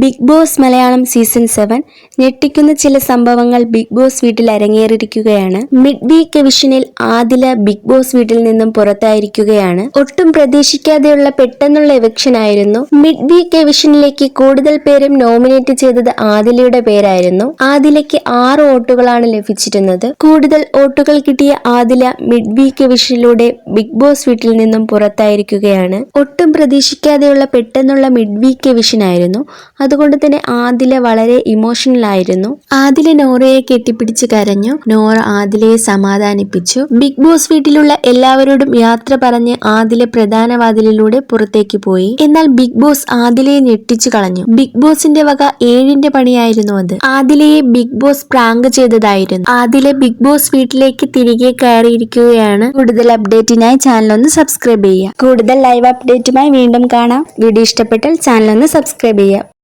Bigg Boss Malayalam season seven ഞെട്ടിക്കുന്ന ചില സംഭവങ്ങൾ ബിഗ് ബോസ് വീട്ടിൽ അരങ്ങേറിയിരിക്കുകയാണ്. മിഡ് വീക്ക് എവിഷനിൽ ആദില ബിഗ് ബോസ് വീട്ടിൽ നിന്നും പുറത്തായിരിക്കുകയാണ്. ഒട്ടും പ്രതീക്ഷിക്കാതെയുള്ള പെട്ടെന്നുള്ള എവിക്ഷനായിരുന്നു മിഡ് വീക്ക് എവിഷനിലേക്ക് കൂടുതൽ പേരും നോമിനേറ്റ് ചെയ്തത് ആദിലയുടെ പേരായിരുന്നു. ആദിലയ്ക്ക് ആറ് വോട്ടുകളാണ് ലഭിച്ചിരുന്നത്. കൂടുതൽ വോട്ടുകൾ കിട്ടിയ ആദില മിഡ് വീക്ക് എവിഷനിലൂടെ ബിഗ് ബോസ് വീട്ടിൽ നിന്നും പുറത്തായിരിക്കുകയാണ്. ഒട്ടും പ്രതീക്ഷിക്കാതെയുള്ള പെട്ടെന്നുള്ള മിഡ് വീക്ക് എവിഷൻ ആയിരുന്നു അതുകൊണ്ട് തന്നെ ആദില വളരെ ഇമോഷണൽ ആയിരുന്നു. ആദില നോറയെ കെട്ടിപ്പിടിച്ച് കരഞ്ഞു. നോറ ആദിലയെ സമാധാനിപ്പിച്ചു. ബിഗ് ബോസ് വീട്ടിലുള്ള എല്ലാവരോടും യാത്ര പറഞ്ഞ് ആദില പ്രധാന വാതിലിലൂടെ പുറത്തേക്ക് പോയി. എന്നാൽ ബിഗ് ബോസ് ആദിലയെ ഞെട്ടിച്ചു കളഞ്ഞു. ബിഗ് ബോസിന്റെ വക ഏഴിന്റെ പണിയായിരുന്നു അത്. ആദിലയെ ബിഗ് ബോസ് പ്രാങ്ക് ചെയ്തതായിരുന്നു. ആദില ബിഗ് ബോസ് വീട്ടിലേക്ക് തിരികെ കയറിയിരിക്കുകയാണ്. കൂടുതൽ അപ്ഡേറ്റിനായി ചാനൽ ഒന്ന് സബ്സ്ക്രൈബ് ചെയ്യുക. കൂടുതൽ ലൈവ് അപ്ഡേറ്റുമായി വീണ്ടും കാണാം. വീഡിയോ ഇഷ്ടപ്പെട്ടാൽ ചാനൽ ഒന്ന് സബ്സ്ക്രൈബ് ചെയ്യുക.